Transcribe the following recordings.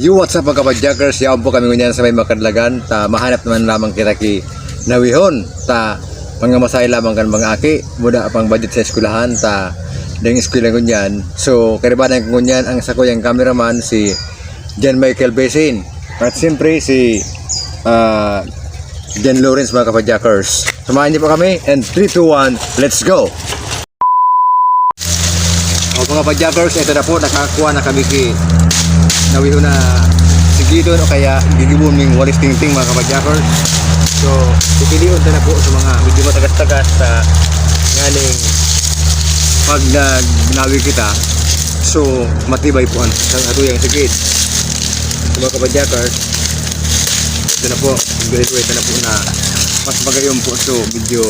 You what's up mga kapadjakers? Yaon po kami ngunyan sa may makadlagan. Ta mahanap naman lamang kita ki nawihon. Ta mga masay lamang kan mga aki. Muda pang budget sa eskulahan. Ta ding eskwela ngunyan. So karibanan ko ngunyan ang sa kuyang cameraman si Jan Michael Besin. At siyempre si ah, Jan Lawrence mga kapadjakers. Samahan niyo po kami. And 3, 2, 1, let's go! O mga kapadjakers, ito na po. Nakakuha na kami ki nawiho na sigidon o kaya gigibon ming walis tingting mga kapadjakers. So, pipiliun ta na po sa mga medyo matagas-tagas sa nganing pag nagnawi kita. So, matibay po ang ang atuyang sigid. So, mga kapadjakers, ito na po, graduate na po na mas magayon po so medyo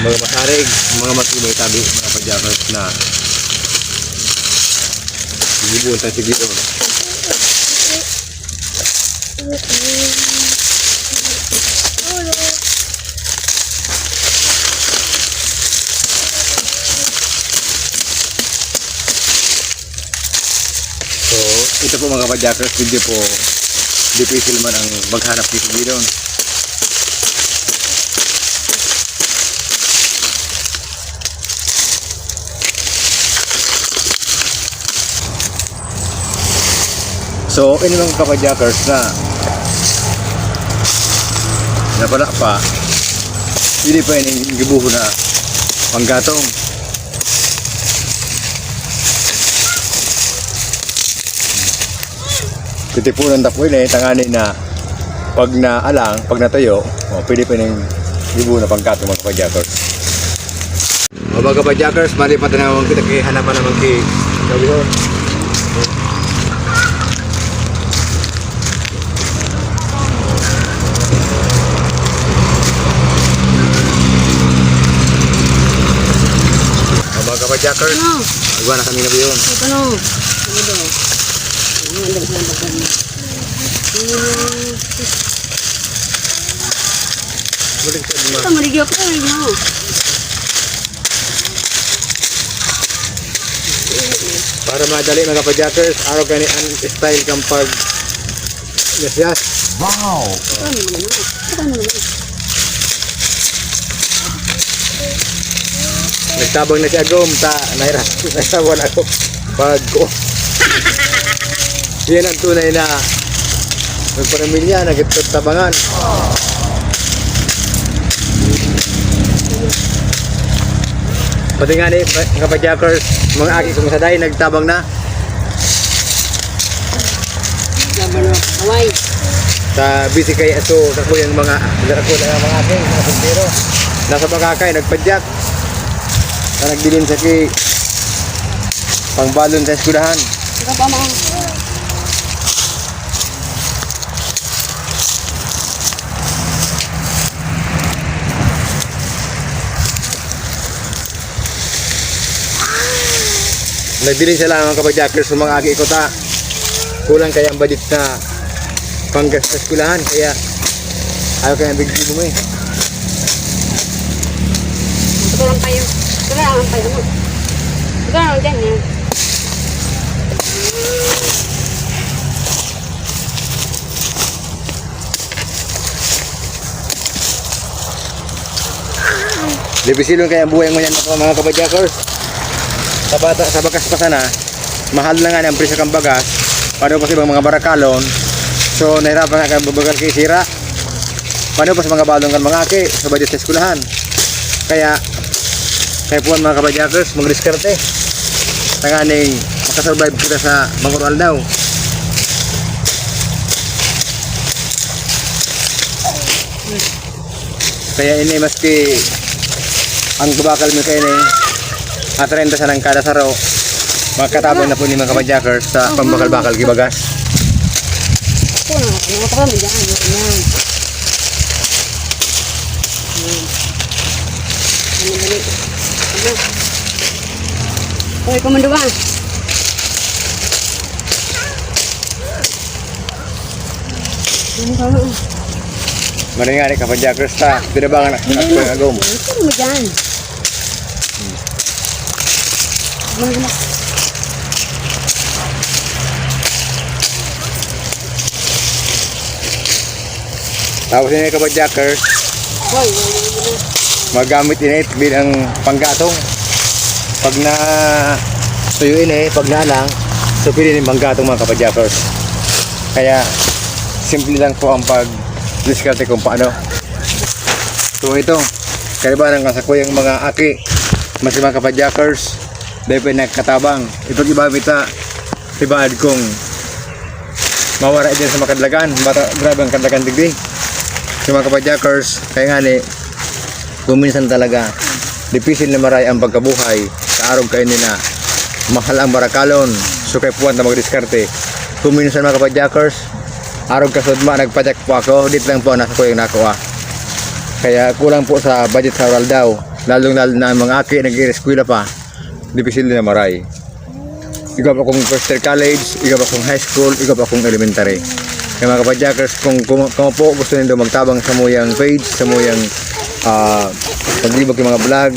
mga masarig, mga matibay tabi mga kapadjakers na Sigibon tayo sigidon. So, ito po mga kapadjakers, video po difficile man ang maghanap dito dito. So, okay naman kapadjakers na napala pa hindi pa yung gibuho na panggatong. Titipunan na po yun eh, tangani na pag naalang, pag natayo, oh, pwede pa yung gibuho na panggatong mga kapadjakers. O mga kapadjakers, bali pa naman kita kay hanapan naman kay Gawihon. O mga kapadjakers, Ano? Iwan na kami na yun. Ito no. Daw? Ano ang dapat ng bagan mo? Baliktad mo. Ito, maligyo ko. Maligyo mo. Para madali mga kapadjakers, araw gani ang style kang pag Yes, yes. Ito ano naman. Ito ano naman. Nagtabang na si Agom, ta, naira, naisawan ako. Pag ko. Yan ang tunay na nagpamilya, nagtabangan. Pati nga ni, mga kapadjakers, mga aki kong saday, nagtabang na. Hawaii. sa busy kay aso sa kuyang mga ako na mga aking mga puntero nasa bagakay nagpadyak na nagbilin sa ki pangbalon sa eskudahan Ito pa mga. sila mga kapadjakers sa mga agi ko ta kulang kaya ang budget na panggas sa eskudahan kaya ayaw kaya bigyan mo eh Ito lang kayo. Ito lang kayo mo. Ito lang din yan. Libisilon kaya ang buhay mo yan mga kapadjakers. Sa, bata, sa bagas pa sana, mahal na nga ang presyo kang bagas. Paano pa sa ibang mga barakalon. So, nahirapan nga kang babagal kay sira. Paano pa sa mga balong kan mga aki sa budget sa eskulahan. Kaya, kaya po mga kapadjakers, mag-diskarte. Tanganing makasurvive kita sa mga oral daw. Kaya ini maski ang kabakal mo kayo ni at renta sa ng kada saro magkatabang na po ni mga kapadjakers sa pambakal-bakal gibagas Ito na. Hoy, komando ba? Maringari ka pa dyan, Krista. Pinabangan na ako ng agom. Ito mo dyan. Mga mga. Tapos yun ay kabadyaker. Magamit init eh, bilang panggatong. Pag na tuyuin eh, pag nalang, so pwede din panggatong mga kapadjakers. Kaya, simple lang po ang pag-discarte kung paano. So ito, kaiba ng kasakuyang mga aki, mas mga kapadjakers, dahil pa nagkatabang. Ipag iba mita, tibad kung mawara din sa makadlagan, mara, grabe ang kadlagan digdi. Sa mga kapadjakers, kaya nga ni, kuminsan talaga, dipisil na maray ang pagkabuhay, kaarog kayo nila, mahal ang barakalon, so kay puwan na magdiskarte. Kuminsan mga kapadjakers, arog kasudma, nagpadyak po ako, dit lang po nasa ko yung nakuha. Kaya kulang po sa budget sa oral daw. Lalong lalo na mga aki nag-eskwela pa. Dipisil na maray. Ikaw pa kung first year college, ikaw pa kung high school, ikaw pa kung elementary. Kaya mga kapadjakers, kung kung po gusto niyo magtabang sa muyang page, sa muyang uh, paglibog yung mga vlog,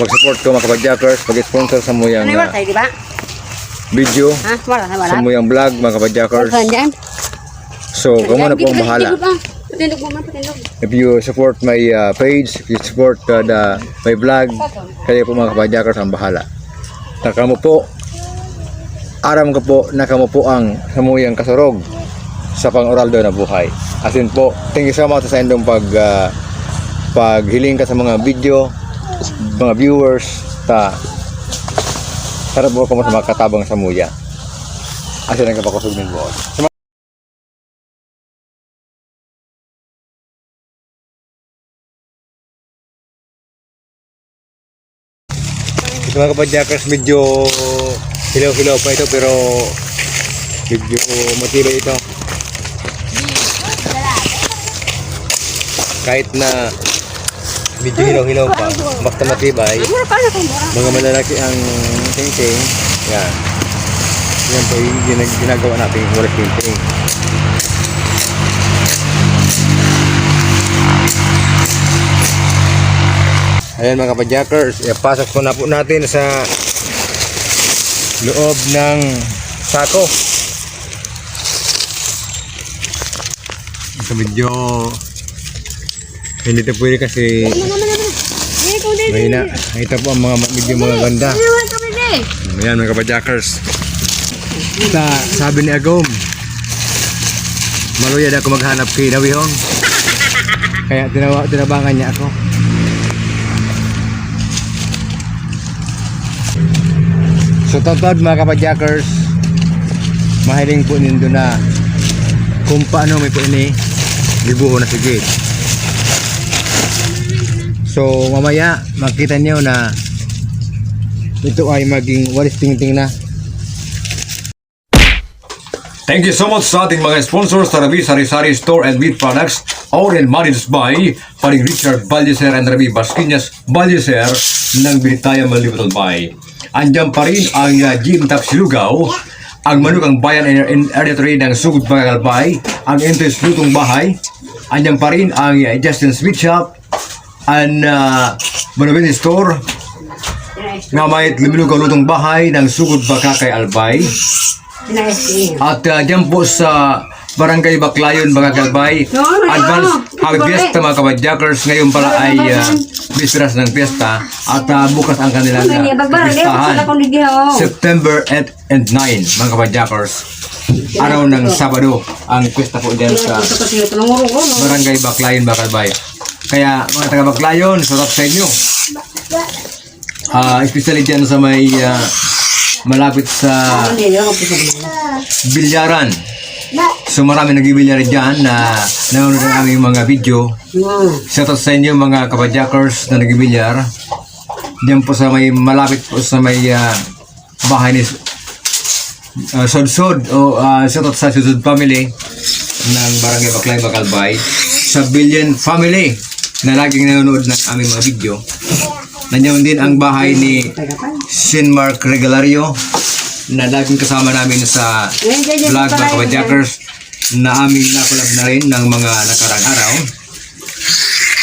mag-support ko mga kapadjakers, pag-sponsor sa muyang ba? video, Ha? Wala, wala. sa muyang vlog mga dyan? So, kung ano po ang bahala. If you support my uh, page, if you support uh, the my vlog, kayo po mga kapadjakers ang bahala. Taka mo po, aram ko po na kamo po ang samuyang kasurog sa pang-oraldo na buhay. As in po, thank you so much sa inyong pag uh, paghiling ka sa mga video, mga viewers, ta sarap po ko sa mga katabang sa muya. As in, nagkapakusog din po. Sa Ito mga kapadjakers, medyo hilaw-hilaw pa ito pero medyo matibay ito. Kahit na medyo hilaw-hilaw pa, basta matibay, mga malalaki ang ting-ting. Yan. Yan po yung ginag- ginagawa natin yung walang ting-ting. Ayan mga kapadjakers, ipasok ko na po natin sa loob ng sako. Ito medyo hindi ito pwede kasi mahina. Ito po ang mga medyo mga ganda. Ayan mga kapadjakers. Sa sabi ni Agom, maluyad ako maghanap kay Nawihong. Kaya tinawa, tinabangan niya ako. So totoo mga kapadjakers, mahiling po nindo na kung paano may po ini libuho na sige. So mamaya makita niyo na ito ay maging walis tingting na. Thank you so much sa ating mga sponsors sa Rabi Sari Sari Store and Meat Products owned and managed by Paring Richard Baldiser and Rabi Basquinas Baldiser ng Binitaya Malibutol Bay. Andiyan pa rin ang uh, Jim Tap Silugaw, ang Manukang Bayan and and Hereditary ng Sugod Magagalbay, ang Entes Lutong Bahay, andiyan pa rin ang uh, Justin Sweet Shop, ang uh, Manubin Store, nga may lumilugaw lutong bahay ng Sugod Bakakay Albay, Pinayos at uh, dyan po sa Barangay no, no. advance happy fiesta mga kabadjakers. Ngayon pala ay uh, bisperas ng fiesta at uh, bukas ang kanilang uh, pistahan. September 8 and 9, mga kabadjakers. Araw ng Sabado ang pista po dyan sa? Barangay Baclayon, Bacalbay. Kaya mga taga Baclayon, sarap sa inyo. Ah, especially dyan sa may ah, malapit sa Bilyaran. So marami nagbibilyar dyan na nanonood ng aming mga video. Hmm. Shoutout sa inyo mga kapadjakers na nagbibilyar. Diyan po sa may malapit po sa may ah, bahay ni uh, Sodsod o uh, shoutout sa Sodsod family ng Barangay Baklay Bakalbay sa Billion Family na laging nanonood ng aming mga video. Nandiyan din ang bahay ni Shin Mark Regalario na laging kasama namin sa vlog mga kapadjakers na aming nakulab na rin ng mga nakarang araw.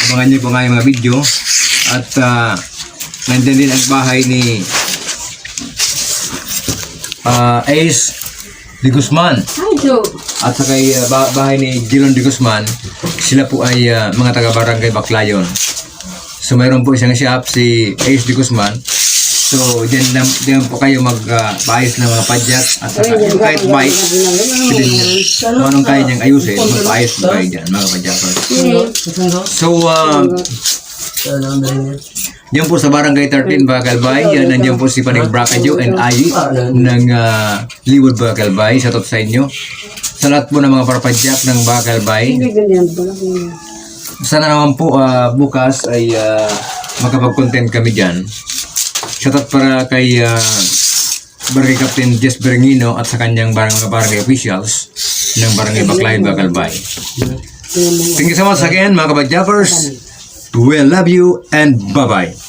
Abangan niyo po nga yung mga video. At uh, nandyan din ang bahay ni uh, Ace de Guzman. At sa kay uh, ba- bahay ni Gilon de Guzman, sila po ay uh, mga taga-barangay Baclayon. So mayroon po isang shop si Ace de Guzman. So diyan diyan po kayo mag-paayos ng mga padyak at saka yung kahit bike. Kung anong kaya niyang ayusin, magpaayos po kayo dyan mga padyakers. So, uh, Diyan po sa Barangay 13 Bagalbay, yan nandiyan po si Paning Bracadyo and Ayi ng uh, Liwod Bagalbay. Sa sa inyo. Sa lahat po ng mga parapadyak ng Bagalbay. Sana naman po ah, bukas ay uh, makapag-content kami dyan. Shoutout para kay ah, Barangay Captain Jess Berengino at sa kanyang barang mga barangay officials ng Barangay Baclayon Bagalbay. Thank you so much again mga kapadjakers. We love you and bye-bye.